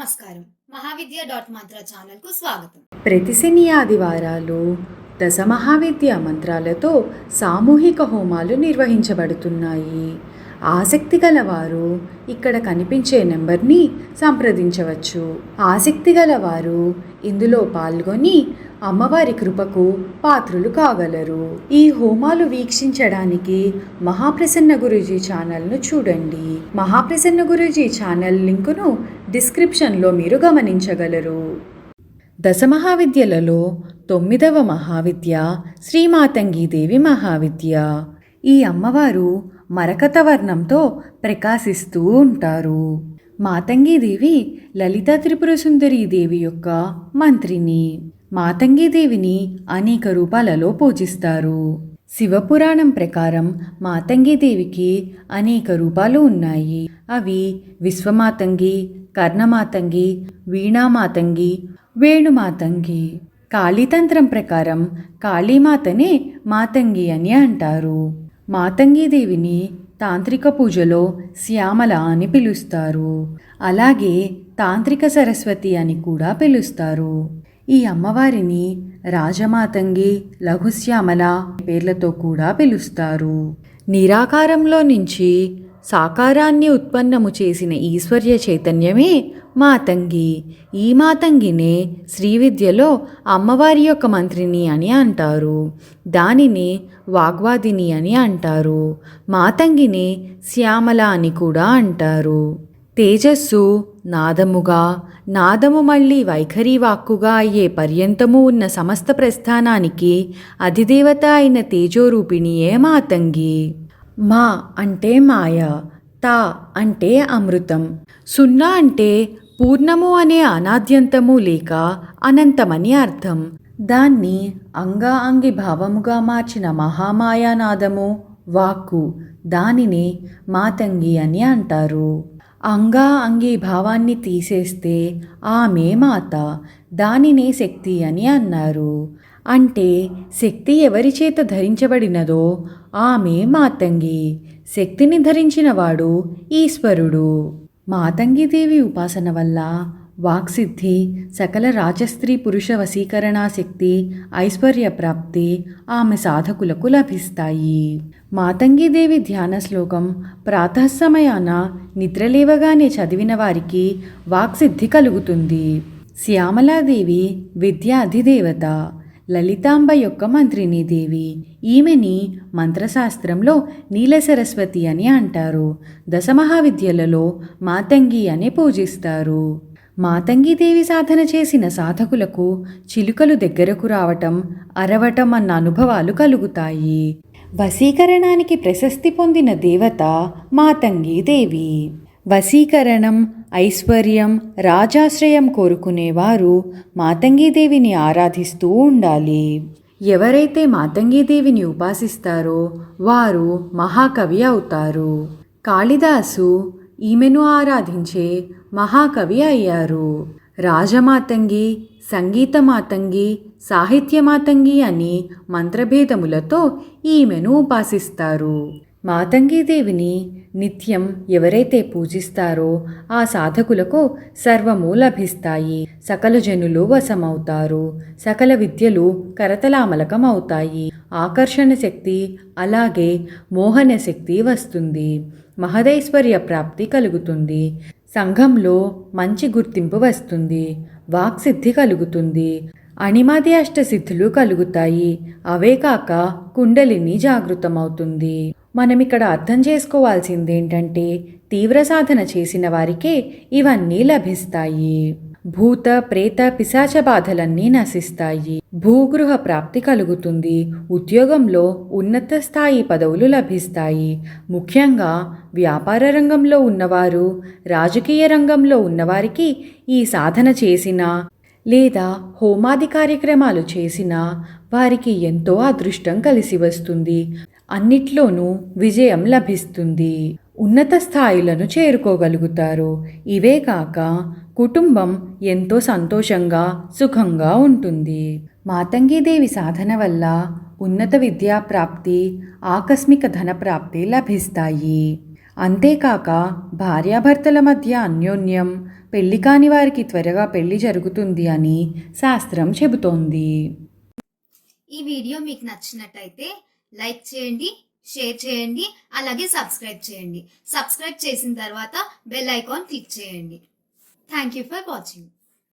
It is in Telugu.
నమస్కారం. మహావిద్య డాట్ మంత్ర ఛానల్కు స్వాగతం. ప్రతి శని ఆదివారాలు దశ మహావిద్య మంత్రాలతో సామూహిక హోమాలు నిర్వహించబడుతున్నాయి. ఆసక్తి గలవారు ఇక్కడ కనిపించే నెంబర్ని సంప్రదించవచ్చు. ఆసక్తి గలవారు ఇందులో పాల్గొని అమ్మవారి కృపకు పాత్రులు కాగలరు. ఈ హోమాలు వీక్షించడానికి మహాప్రసన్న గురూజీ ఛానల్ను చూడండి. మహాప్రసన్న గురూజీ ఛానల్ లింకును డిస్క్రిప్షన్లో మీరు గమనించగలరు. దశ మహావిద్యలలో తొమ్మిదవ మహావిద్య శ్రీమాతంగీదేవి మహావిద్య. ఈ అమ్మవారు మరకత వర్ణంతో ప్రకాశిస్తూ ఉంటారు. మాతంగీదేవి లలితా త్రిపుర సుందరీ దేవి యొక్క మంత్రిని. మాతంగీదేవిని అనేక రూపాలలో పూజిస్తారు. శివపురాణం ప్రకారం మాతంగీదేవికి అనేక రూపాలు ఉన్నాయి. అవి విశ్వమాతంగి కర్ణమాతంగి వీణామాతంగి వేణుమాతంగి. కాళీతంత్రం ప్రకారం కాళీమాతనే మాతంగి అని అంటారు. మాతంగిదేవిని తాంత్రిక పూజలో శ్యామల అని పిలుస్తారు. అలాగే తాంత్రిక సరస్వతి అని కూడా పిలుస్తారు. ఈ అమ్మవారిని రాజమాతంగి లఘుశ్యామల పేర్లతో కూడా పిలుస్తారు. నిరాకారంలో నుంచి సాకారాన్ని ఉత్పన్నము చేసిన ఈశ్వర్య చైతన్యమే మాతంగి. ఈ మాతంగినే శ్రీ విద్యలో అమ్మవారి యొక్క మంత్రిని అని అంటారు. దానిని వాగ్వాదిని అని అంటారు. మాతంగిని శ్యామల అని కూడా అంటారు. తేజస్సు నాదముగా నాదము మళ్ళీ వైఖరి వాక్కుగా అయ్యే పర్యంతము ఉన్న సమస్త ప్రస్థానానికి అధిదేవత అయిన తేజోరూపిణియే మాతంగి. మా అంటే మాయ తా అంటే అమృతం సున్నా అంటే పూర్ణము అనే అనాద్యంతము లేక అనంతమని అర్థం. దాన్ని అంగా అంగి భావముగా మార్చిన మహామాయానాదము వాక్కు దానిని మాతంగి అని అంటారు. అంగా అంగి భావాన్ని తీసేస్తే ఆమె మాత దానినే శక్తి అని అన్నారు. అంటే శక్తి ఎవరి చేత ధరించబడినదో ఆమె మాతంగి శక్తిని ధరించినవాడు ఈశ్వరుడు. మాతంగిదేవి ఉపాసన వల్ల వాక్సిద్ధి సకల రాజస్త్రీ పురుష వశీకరణాశక్తి శక్తి ఐశ్వర్య ప్రాప్తి ఆమె సాధకులకు లభిస్తాయి. మాతంగిదేవి ధ్యాన శ్లోకం ప్రాతఃసమయాన నిద్రలేవగానే చదివిన వారికి వాక్సిద్ధి కలుగుతుంది. శ్యామలాదేవి విద్యా అధిదేవత లలితాంబ యొక్క మంత్రిని దేవి. ఈమెని మంత్రశాస్త్రంలో నీల సరస్వతి అని అంటారు. దశమహావిద్యలలో మాతంగి అని పూజిస్తారు. మాతంగిదేవి సాధన చేసిన సాధకులకు చిలుకలు దగ్గరకు రావటం అరవటం అన్న అనుభవాలు కలుగుతాయి. వశీకరణానికి ప్రశస్తి పొందిన దేవత మాతంగీదేవి. వశీకరణం ఐశ్వర్యం రాజాశ్రయం కోరుకునేవారు మాతంగీదేవిని ఆరాధిస్తూ ఉండాలి. ఎవరైతే మాతంగీదేవిని ఉపాసిస్తారో వారు మహాకవి అవుతారు. కాళిదాసు ఈమెను ఆరాధించే మహాకవి అయ్యారు. రాజమాతంగి సంగీతమాతంగి సాహిత్యమాతంగి అని మంత్రభేదములతో ఈమెను ఉపాసిస్తారు. మాతంగీదేవిని నిత్యం ఎవరైతే పూజిస్తారో ఆ సాధకులకు సర్వము లభిస్తాయి. సకల జనులు వశమవుతారు. సకల విద్యలు కరతలామలకం అవుతాయి ఆకర్షణ శక్తి అలాగే మోహన శక్తి వస్తుంది. మహదైశ్వర్య ప్రాప్తి కలుగుతుంది. సంఘంలో మంచి గుర్తింపు వస్తుంది. వాక్సిద్ధి కలుగుతుంది. అణిమాది అష్టసిద్ధులు కలుగుతాయి. అవే కాక కుండలిని జాగృతమవుతుంది. మనం ఇక్కడ అర్థం చేసుకోవాల్సింది ఏంటంటే తీవ్ర సాధన చేసిన వారికే ఇవన్నీ లభిస్తాయి. భూత ప్రేత పిశాచ బాధలన్నీ నశిస్తాయి. భూగృహ ప్రాప్తి కలుగుతుంది. ఉద్యోగంలో ఉన్నత స్థాయి పదవులు లభిస్తాయి. ముఖ్యంగా వ్యాపార రంగంలో ఉన్నవారు రాజకీయ రంగంలో ఉన్నవారికి ఈ సాధన చేసిన లేదా హోమాది కార్యక్రమాలు చేసినా వారికి ఎంతో అదృష్టం కలిసి వస్తుంది. అన్నిట్లోనూ విజయం లభిస్తుంది. ఉన్నత స్థాయిలను చేరుకోగలుగుతారు. ఇవే కాక కుటుంబం ఎంతో సంతోషంగా సుఖంగా ఉంటుంది. మాతంగీదేవి సాధన వల్ల ఉన్నత విద్యా ప్రాప్తి ఆకస్మిక ధన ప్రాప్తి లభిస్తాయి. అంతేకాక భార్యాభర్తల మధ్య అన్యోన్యం పెళ్ళి కాని వారికి త్వరగా పెళ్ళి జరుగుతుంది అని శాస్త్రం చెబుతోంది. ఈ వీడియో మీకు నచ్చినట్టయితే లైక్ చేయండి షేర్ చేయండి అలాగే సబ్స్క్రైబ్ చేయండి. సబ్స్క్రైబ్ చేసిన తర్వాత బెల్ ఐకాన్ క్లిక్ చేయండి. Thank you for watching